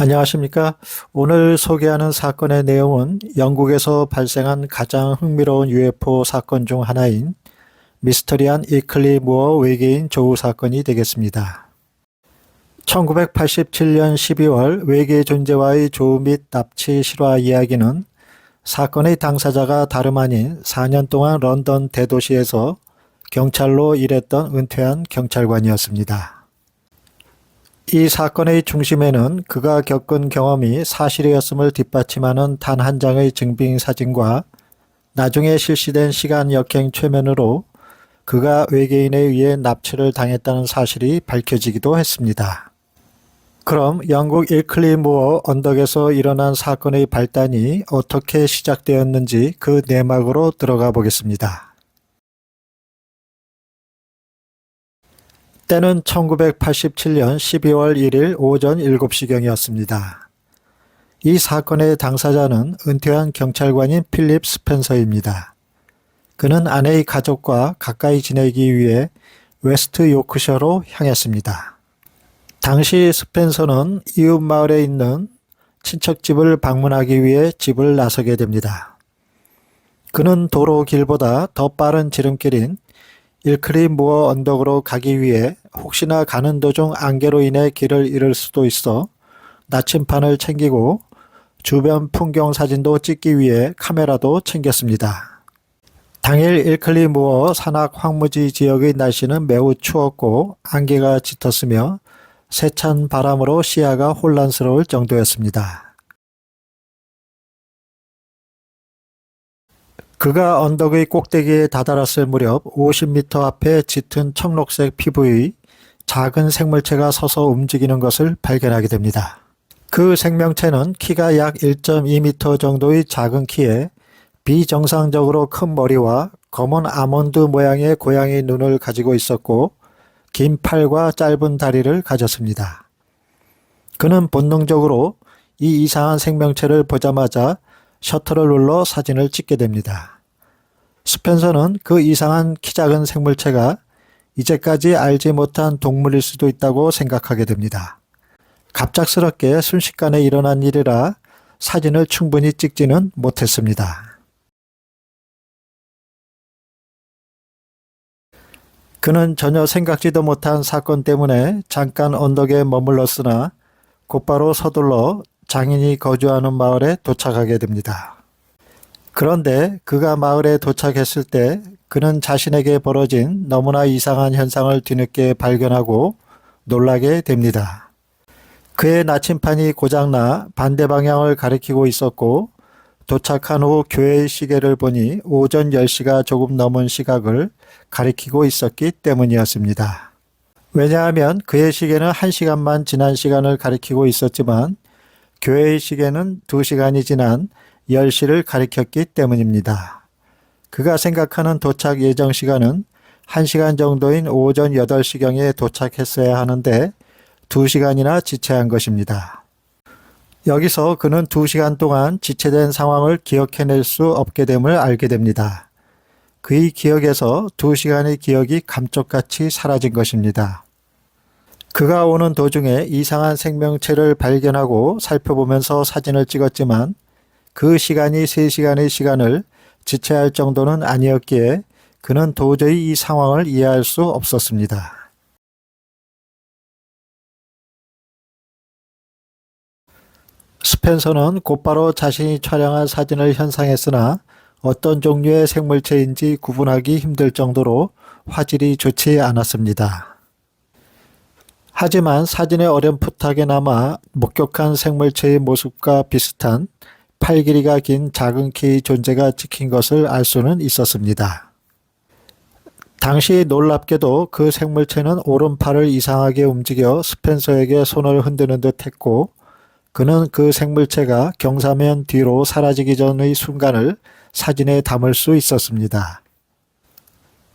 안녕하십니까. 오늘 소개하는 사건의 내용은 영국에서 발생한 가장 흥미로운 UFO 사건 중 하나인 미스터리한 이클리 무어 외계인 조우 사건이 되겠습니다. 1987년 12월 외계 존재와의 조우 및 납치 실화 이야기는 사건의 당사자가 다름 아닌 4년 동안 런던 대도시에서 경찰로 일했던 은퇴한 경찰관이었습니다. 이 사건의 중심에는 그가 겪은 경험이 사실이었음을 뒷받침하는 단 한 장의 증빙 사진과 나중에 실시된 시간 역행 최면으로 그가 외계인에 의해 납치를 당했다는 사실이 밝혀지기도 했습니다. 그럼 영국 일클리 무어 언덕에서 일어난 사건의 발단이 어떻게 시작되었는지 그 내막으로 들어가 보겠습니다. 때는 1987년 12월 1일 오전 7시경이었습니다. 이 사건의 당사자는 은퇴한 경찰관인 필립 스펜서입니다. 그는 아내의 가족과 가까이 지내기 위해 웨스트 요크셔로 향했습니다. 당시 스펜서는 이웃 마을에 있는 친척집을 방문하기 위해 집을 나서게 됩니다. 그는 도로 길보다 더 빠른 지름길인 일크리 무어 언덕으로 가기 위해 혹시나 가는 도중 안개로 인해 길을 잃을 수도 있어 나침판을 챙기고 주변 풍경 사진도 찍기 위해 카메라도 챙겼습니다. 당일 일클리 무어 산악 황무지 지역의 날씨는 매우 추웠고 안개가 짙었으며 세찬 바람으로 시야가 혼란스러울 정도였습니다. 그가 언덕의 꼭대기에 다다랐을 무렵 50m 앞에 짙은 청록색 피부의 작은 생물체가 서서 움직이는 것을 발견하게 됩니다. 그 생명체는 키가 약 1.2m 정도의 작은 키에 비정상적으로 큰 머리와 검은 아몬드 모양의 고양이 눈을 가지고 있었고 긴 팔과 짧은 다리를 가졌습니다. 그는 본능적으로 이 이상한 생명체를 보자마자 셔터를 눌러 사진을 찍게 됩니다. 스펜서는 그 이상한 키 작은 생물체가 이제까지 알지 못한 동물일 수도 있다고 생각하게 됩니다. 갑작스럽게 순식간에 일어난 일이라 사진을 충분히 찍지는 못했습니다. 그는 전혀 생각지도 못한 사건 때문에 잠깐 언덕에 머물렀으나 곧바로 서둘러 장인이 거주하는 마을에 도착하게 됩니다. 그런데 그가 마을에 도착했을 때 그는 자신에게 벌어진 너무나 이상한 현상을 뒤늦게 발견하고 놀라게 됩니다. 그의 나침판이 고장나 반대 방향을 가리키고 있었고 도착한 후 교회의 시계를 보니 오전 10시가 조금 넘은 시각을 가리키고 있었기 때문이었습니다. 왜냐하면 그의 시계는 1시간만 지난 시간을 가리키고 있었지만 교회의 시계는 2시간이 지난 10시를 가리켰기 때문입니다. 그가 생각하는 도착 예정 시간은 1시간 정도인 오전 8시경에 도착했어야 하는데 2시간이나 지체한 것입니다. 여기서 그는 2시간 동안 지체된 상황을 기억해낼 수 없게 됨을 알게 됩니다. 그의 기억에서 2시간의 기억이 감쪽같이 사라진 것입니다. 그가 오는 도중에 이상한 생명체를 발견하고 살펴보면서 사진을 찍었지만 그 시간이 3시간의 시간을 지체할 정도는 아니었기에 그는 도저히 이 상황을 이해할 수 없었습니다. 스펜서는 곧바로 자신이 촬영한 사진을 현상했으나 어떤 종류의 생물체인지 구분하기 힘들 정도로 화질이 좋지 않았습니다. 하지만 사진에 어렴풋하게 남아 목격한 생물체의 모습과 비슷한 팔 길이가 긴 작은 키의 존재가 찍힌 것을 알 수는 있었습니다. 당시 놀랍게도 그 생물체는 오른팔을 이상하게 움직여 스펜서에게 손을 흔드는 듯 했고 그는 그 생물체가 경사면 뒤로 사라지기 전의 순간을 사진에 담을 수 있었습니다.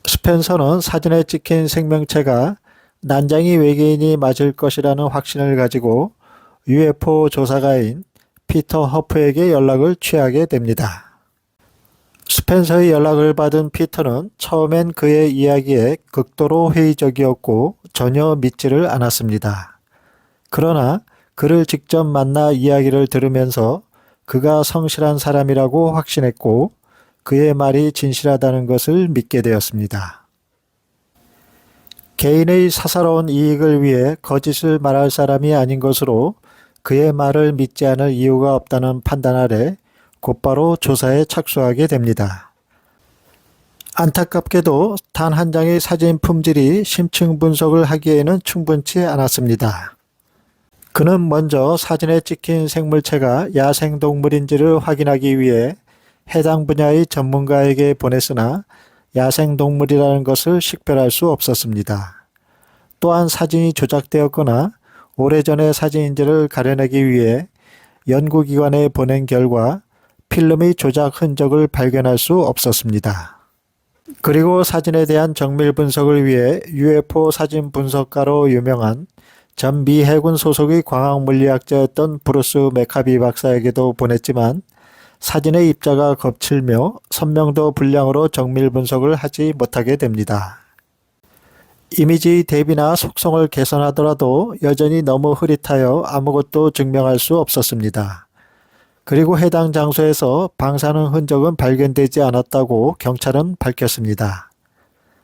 스펜서는 사진에 찍힌 생명체가 난장이 외계인이 맞을 것이라는 확신을 가지고 UFO 조사가인 피터 허프에게 연락을 취하게 됩니다. 스펜서의 연락을 받은 피터는 처음엔 그의 이야기에 극도로 회의적이었고 전혀 믿지를 않았습니다. 그러나 그를 직접 만나 이야기를 들으면서 그가 성실한 사람이라고 확신했고 그의 말이 진실하다는 것을 믿게 되었습니다. 개인의 사사로운 이익을 위해 거짓을 말할 사람이 아닌 것으로 그의 말을 믿지 않을 이유가 없다는 판단 아래 곧바로 조사에 착수하게 됩니다. 안타깝게도 단 한 장의 사진 품질이 심층 분석을 하기에는 충분치 않았습니다. 그는 먼저 사진에 찍힌 생물체가 야생동물인지를 확인하기 위해 해당 분야의 전문가에게 보냈으나 야생동물이라는 것을 식별할 수 없었습니다. 또한 사진이 조작되었거나 오래전의 사진인지를 가려내기 위해 연구기관에 보낸 결과 필름의 조작 흔적을 발견할 수 없었습니다. 그리고 사진에 대한 정밀 분석을 위해 UFO 사진 분석가로 유명한 전 미 해군 소속의 광학 물리학자였던 브루스 메카비 박사에게도 보냈지만 사진의 입자가 거칠며 선명도 불량으로 정밀 분석을 하지 못하게 됩니다. 이미지 대비나 속성을 개선하더라도 여전히 너무 흐릿하여 아무것도 증명할 수 없었습니다. 그리고 해당 장소에서 방사능 흔적은 발견되지 않았다고 경찰은 밝혔습니다.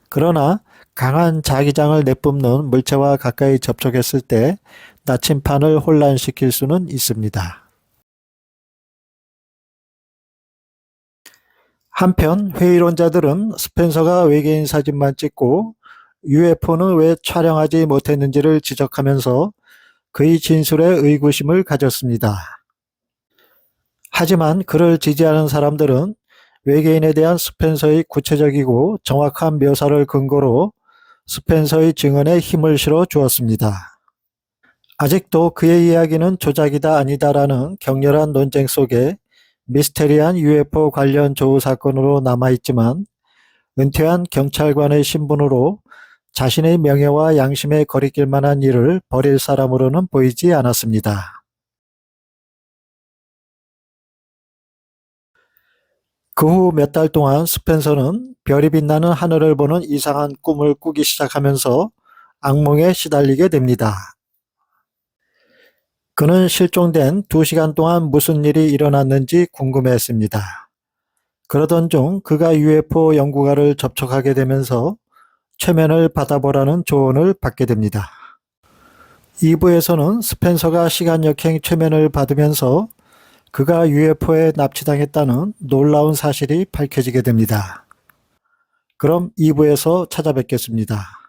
그러나 강한 자기장을 내뿜는 물체와 가까이 접촉했을 때 나침판을 혼란시킬 수는 있습니다. 한편 회의론자들은 스펜서가 외계인 사진만 찍고 UFO는 왜 촬영하지 못했는지를 지적하면서 그의 진술에 의구심을 가졌습니다. 하지만 그를 지지하는 사람들은 외계인에 대한 스펜서의 구체적이고 정확한 묘사를 근거로 스펜서의 증언에 힘을 실어 주었습니다. 아직도 그의 이야기는 조작이다 아니다라는 격렬한 논쟁 속에 미스테리한 UFO 관련 조우 사건으로 남아있지만 은퇴한 경찰관의 신분으로 자신의 명예와 양심에 거리낄 만한 일을 벌일 사람으로는 보이지 않았습니다. 그 후 몇 달 동안 스펜서는 별이 빛나는 하늘을 보는 이상한 꿈을 꾸기 시작하면서 악몽에 시달리게 됩니다. 그는 실종된 두 시간 동안 무슨 일이 일어났는지 궁금해했습니다. 그러던 중 그가 UFO 연구가를 접촉하게 되면서 최면을 받아보라는 조언을 받게 됩니다. 2부에서는 스펜서가 시간 역행 최면을 받으면서 그가 UFO에 납치당했다는 놀라운 사실이 밝혀지게 됩니다. 그럼 2부에서 찾아뵙겠습니다.